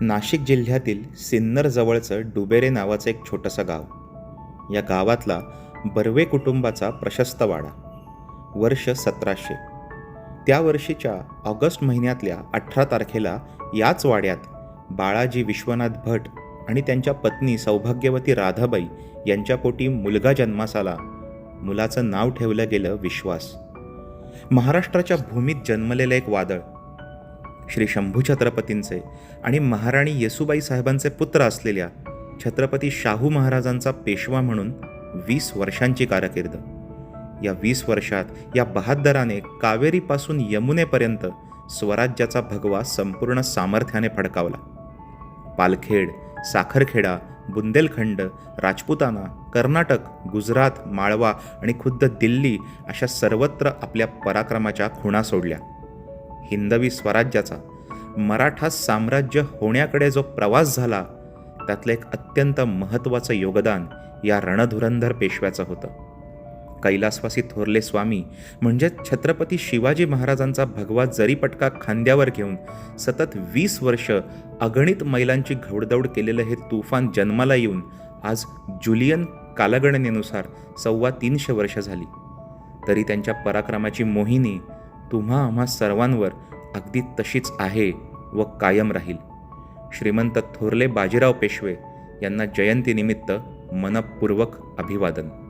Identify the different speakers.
Speaker 1: नाशिक जिल्ह्यातील सिन्नर जवळचं डुबेरे नावाचं एक छोटंसं गाव. या गावातला बर्वे कुटुंबाचा प्रशस्त वाडा. वर्ष सतराशे. त्या वर्षीच्या ऑगस्ट महिन्यातल्या अठरा तारखेला याच वाड्यात बाळाजी विश्वनाथ भट आणि त्यांच्या पत्नी सौभाग्यवती राधाबाई यांच्या पोटी मुलगा जन्मास आला मुलाचं नाव ठेवलं गेलं विश्वास. महाराष्ट्राच्या भूमीत जन्मलेलं एक वादळ श्री शंभू छत्रपतींचे आणि महाराणी येसुबाई साहेबांचे पुत्र असलेल्या छत्रपती शाहू महाराजांचा पेशवा म्हणून वीस वर्षांची कारकीर्द. या वीस वर्षात या बहादराने कावेरीपासून यमुनेपर्यंत स्वराज्याचा भगवा संपूर्ण सामर्थ्याने फडकावला. पालखेड साखरखेडा बुंदेलखंड राजपुताना कर्नाटक गुजरात माळवा आणि खुद्द दिल्ली अशा सर्वत्र आपल्या पराक्रमाच्या खुणा सोडल्या. हिंदवी स्वराज्याचा. मराठा साम्राज्य होण्याकडे जो प्रवास झाला त्यातलं एक अत्यंत महत्त्वाचं योगदान या रणधुरंधर पेशव्याचं होतं. कैलासवासी थोरले स्वामी म्हणजे छत्रपती शिवाजी महाराजांचा भगवा जरीपटका खांद्यावर घेऊन सतत वीस वर्ष अगणित मैलांची घौडदौड केलेलं हे तुफान जन्माला येऊन आज जुलियन कालगणनेनुसार सव्वा तीनशे वर्ष झाली. तरी त्यांच्या पराक्रमाची मोहिनी तुम्हा आम्हा सर्वांवर अगदी तशीच आहे व कायम राहील. श्रीमंत थोरले बाजीराव पेशवे यांना जयंतीनिमित्त मनपूर्वक अभिवादन.